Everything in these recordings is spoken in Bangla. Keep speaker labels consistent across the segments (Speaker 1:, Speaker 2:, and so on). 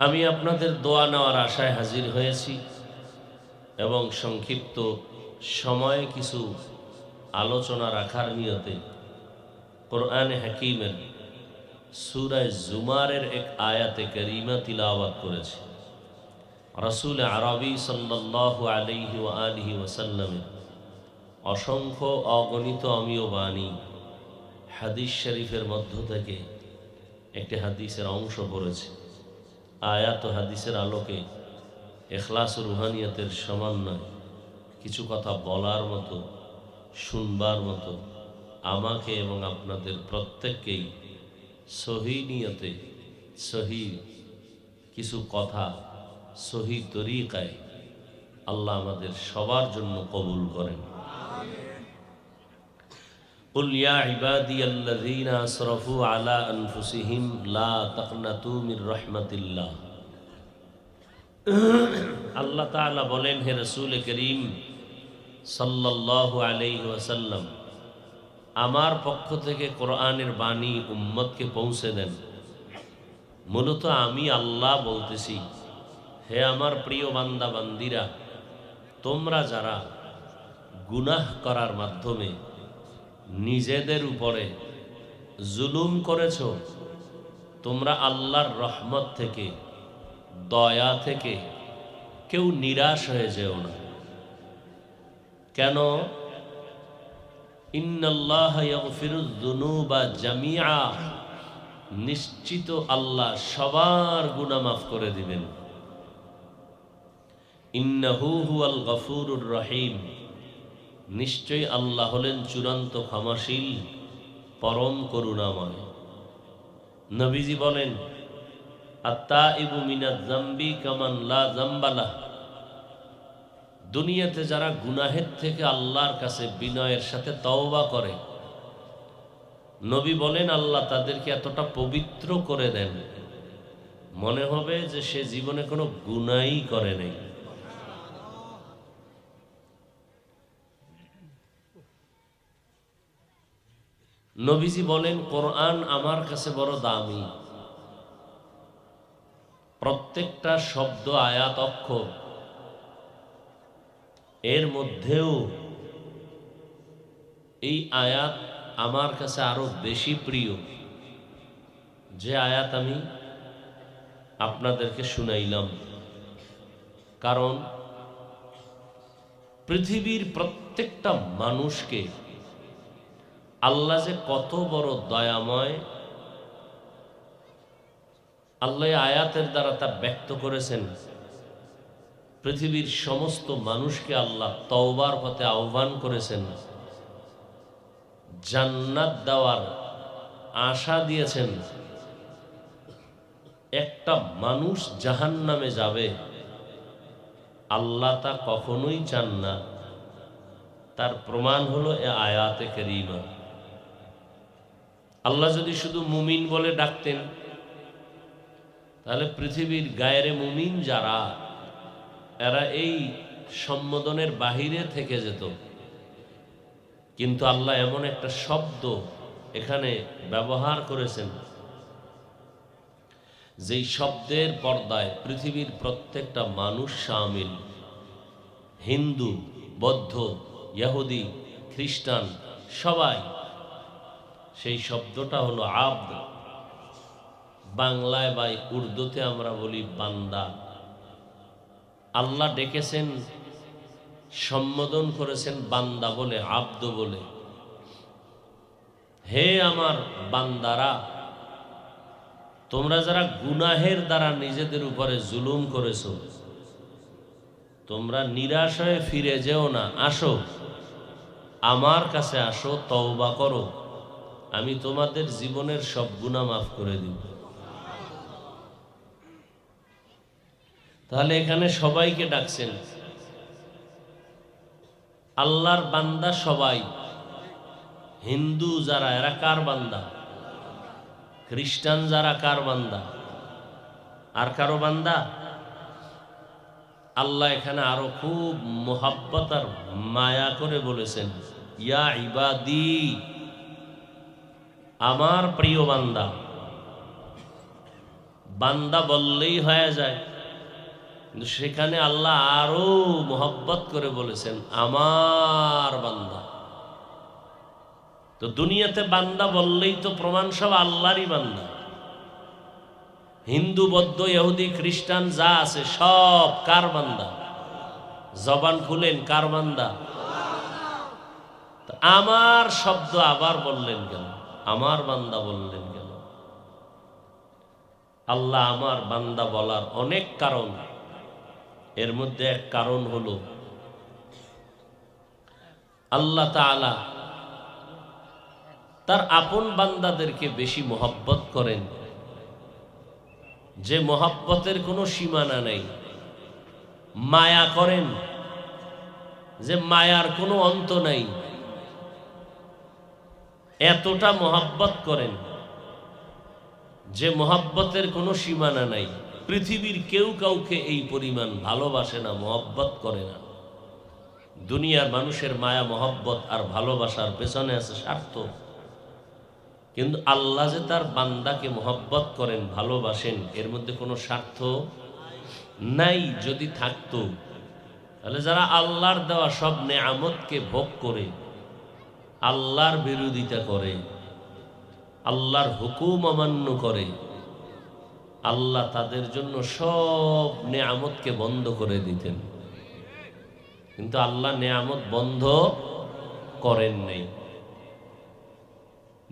Speaker 1: আমি আপনাদের দোয়া নেওয়ার আশায় হাজির হয়েছি এবং সংক্ষিপ্ত সময়ে কিছু আলোচনা রাখার নিয়তে কোরআনে হাকিমের সুরায় জুমারের এক আয়াতে করিমা তিলাওয়াত করেছে। রসুল আরবি সাল্লাহ আলিহি আলিহি ওসাল্লামের অসংখ্য অগণিত অমীয় বাণী হাদিস শরীফের মধ্য থেকে একটি হাদিসের অংশ পড়েছে। আয়াত হাদিসের আলোকে এখলাস ও রুহানিয়তের সমন্বয় কিছু কথা বলার মতো, শুনবার মতো, আমাকে এবং আপনাদের প্রত্যেককেই সহি নিয়তে, সহি কিছু কথা, সহি তরিকায় আল্লাহ আমাদের সবার জন্য কবুল করেন। قل يا عبادي الذين أسرفوا على أنفسهم لا تقنطوا من رحمة الله আল্লাহ তাআলা বলেন হে রসুল করিম সাল্লাল্লাহু আলাইহি ওয়াসাল্লাম আমার পক্ষ থেকে কোরআনের বাণী উম্মতকে পৌঁছে দেন মূলত আমি আল্লাহ বলতেছি হে আমার প্রিয় বান্দা বান্দিরা তোমরা যারা গুনাহ করার মাধ্যমে নিজেদের উপরে জুলুম করেছ, তোমরা আল্লাহর রহমত থেকে, দয়া থেকে কেউ নিরাশ হয়ে যেও না। কেন? জামিআ। নিশ্চিত আল্লাহ সবার গুনাহ মাফ করে দিবেন। ইন্নাহু হুয়াল রহিম। নিশ্চয়ই আল্লাহ হলেন চূড়ান্ত ক্ষমাশীল, পরম করুণাময়। নবীজি বলেন আত্মা ইবু মিনা জাম্বি কামান লা জাম্বালা দুনিয়াতে যারা গুনাহের থেকে আল্লাহর কাছে বিনয়ের সাথে তওবা করে, নবী বলেন, আল্লাহ তাদেরকে এতটা পবিত্র করে দেন। মনে হবে যে সে জীবনে কোনো গুনাই করে নেই। নবীজি বলেন, কোরআন আমার কাছে বড় দামি। প্রত্যেকটা শব্দ, আয়াত, অক্ষর এর মধ্যেও এই আয়াত আমার কাছে আরও বেশি প্রিয়। যে আয়াত আমি আপনাদেরকে শুনাইলাম। কারণ পৃথিবীর প্রত্যেকটা মানুষকে আল্লাহ যে কত বড় দয়াময়, আল্লাহ আয়াতের দ্বারা তা ব্যক্ত করেছেন। পৃথিবীর সমস্ত মানুষকে আল্লাহ তওবার পথে আহ্বান করেছেন। জান্নাত দেওয়ার আশা দিয়েছেন। একটা মানুষ জাহান নামে যাবে, আল্লাহ তা কখনোই চান না। তার প্রমাণ হলো এ আয়াতে করিমা। আল্লাহ যদি শুধু মুমিন বলে ডাকতেন, তাহলে পৃথিবীর গায়েরে মুমিন যারা, এরা এই সম্বোধনের বাহিরে থেকে যেত। কিন্তু আল্লাহ এমন একটা শব্দ এখানে ব্যবহার করেছেন, যেই শব্দের পর্দায় পৃথিবীর প্রত্যেকটা মানুষ সামিল। হিন্দু, বৌদ্ধ, ইহুদি, খ্রিস্টান, সবাই সেই শব্দটা হলো আব্দ। বাংলায় বা উর্দুতে আমরা বলি বান্দা। আল্লাহ ডেকেছেন, সম্বোধন করেছেন বান্দা বলে, আব্দ বলে। হে আমার বান্দারা, তোমরা যারা গুনাহের দ্বারা নিজেদের উপরে জুলুম করেছ, তোমরা নিরাশ হয়ে ফিরে যেও না। আসো, আমার কাছে আসো, তওবা করো। আমি তোমাদের জীবনের সব গুণা মাফ করে দিব। তাহলে এখানে সবাইকে ডাকছেন। আল্লাহর বান্দা সবাই। হিন্দু যারা, এরা কার বান্দা? খ্রিস্টান যারা কার বান্দা? আর কারও বান্দা? আল্লাহ এখানে আরও খুব মোহাব্বত আর মায়া করে বলেছেন, ইয়া ইবাদি আমার প্রিয় বান্দা বান্দা বললেই হয়ে যায়। কিন্তু সেখানে আল্লাহ আরও মোহব্বত করে বলেছেন, আমার বান্দা। তো দুনিয়াতে বান্দা বললেই তো প্রমাণ সব আল্লাহরই বান্দা। হিন্দু, বৌদ্ধ, ইহুদি, খ্রিস্টান যা আছে সব কার বান্দা? জবান খুলেন, কার বান্দা? আমার শব্দ আবার বললেন কেন? আমার বান্দা বললেন কেন? আল্লাহ আমার বান্দা বলার অনেক কারণ। এর মধ্যে এক কারণ হলো, আল্লাহ তাআলা তার আপন বান্দাদেরকে বেশি মোহব্বত করেন। যে মোহাব্বতের কোনো সীমানা নেই। মায়া করেন। যে মায়ার কোনো অন্ত নাই। এতটা মোহাব্বত করেন যে মোহাব্বতের কোনো সীমানা নাই। পৃথিবীর কেউ কাউকে এই পরিমাণ ভালোবাসে না, মোহাব্বত করে না। দুনিয়ার মানুষের মায়া, মহব্বত আর ভালোবাসার পেছনে আছে স্বার্থ। কিন্তু আল্লাহ যে তার বান্দাকে মোহব্বত করেন, ভালোবাসেন, এর মধ্যে কোনো স্বার্থ নাই, যদি থাকতো, তাহলে যারা আল্লাহর দেওয়া সব নেয়ামতকে ভোগ করে আল্লাহর বিরোধিতা করে, আল্লাহর হুকুম অমান্য করে, আল্লাহ তাদের জন্য সব নেয়ামতকে বন্ধ করে দিতেন। কিন্তু আল্লাহ নেয়ামত বন্ধ করেন নাই।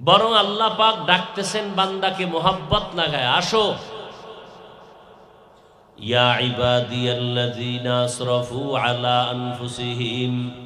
Speaker 1: বরং আল্লাহ পাক ডাকতেছেন বান্দাকে মোহাব্বত লাগায়, আসো। ইয়া ইবাদিয়াল্লাযীনা আসরাফু আলা আনফুসিহিম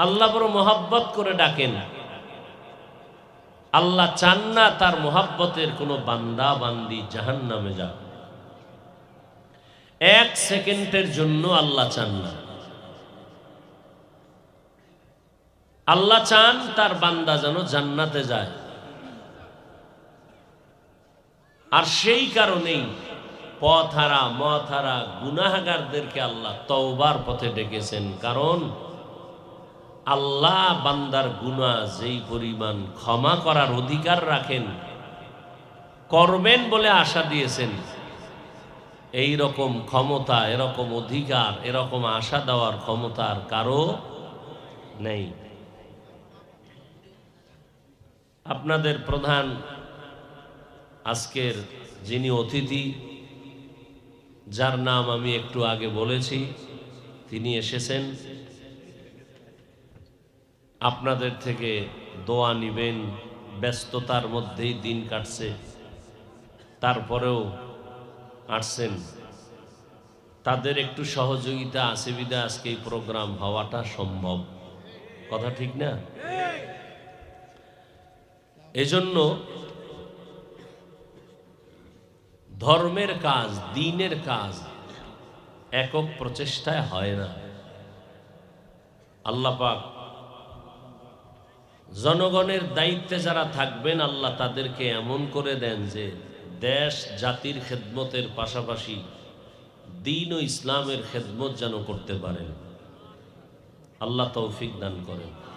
Speaker 1: আল্লাহ বড় মোহাব্বত করে ডাকেন আল্লাহ চান না তার মোহাব্বতের কোনো বান্দা বান্দি জাহান নামে যাক। এক সেকেন্ডের জন্য আল্লাহ চান না। আল্লাহ চান তার বান্দা যেন জান্নাতে যায়। আর সেই কারণেই পথহারা মথহারা গুনাহাগারদেরকে আল্লাহ তওবার পথে ডেকেছেন। কারণ আল্লাহ বান্দার গুনাহ যেই পরিমাণ ক্ষমা করার অধিকার রাখেন, করবেন বলে আশা দিয়েছেন। এই রকম ক্ষমতা, এরকম অধিকার, এরকম আশা দেওয়ার ক্ষমতার কারও নেই। আপনাদের প্রধান আজকের যিনি অতিথি, যার নাম আমি একটু আগে বলেছি, তিনি এসেছেন। আপনাদের থেকে দোয়া নিবেন, ব্যস্ততার মধ্যেই দিন কাটছে। তারপরেও আসছেন। তাদের একটু সহযোগিতা আছে বিদা আজকে এই প্রোগ্রাম হওয়াটা সম্ভব। কথা ঠিক না? এজন্য ধর্মের কাজ, দিনের কাজ একক প্রচেষ্টায় হয় না। আল্লাহ পাক জনগণের দায়িত্বে যারা থাকবেন, আল্লাহ তাদেরকে এমন করে দেন যে দেশ জাতির খেদমতের পাশাপাশি দিন ও ইসলামের খেদমত যেন করতে পারেন। আল্লাহ তৌফিক দান করেন।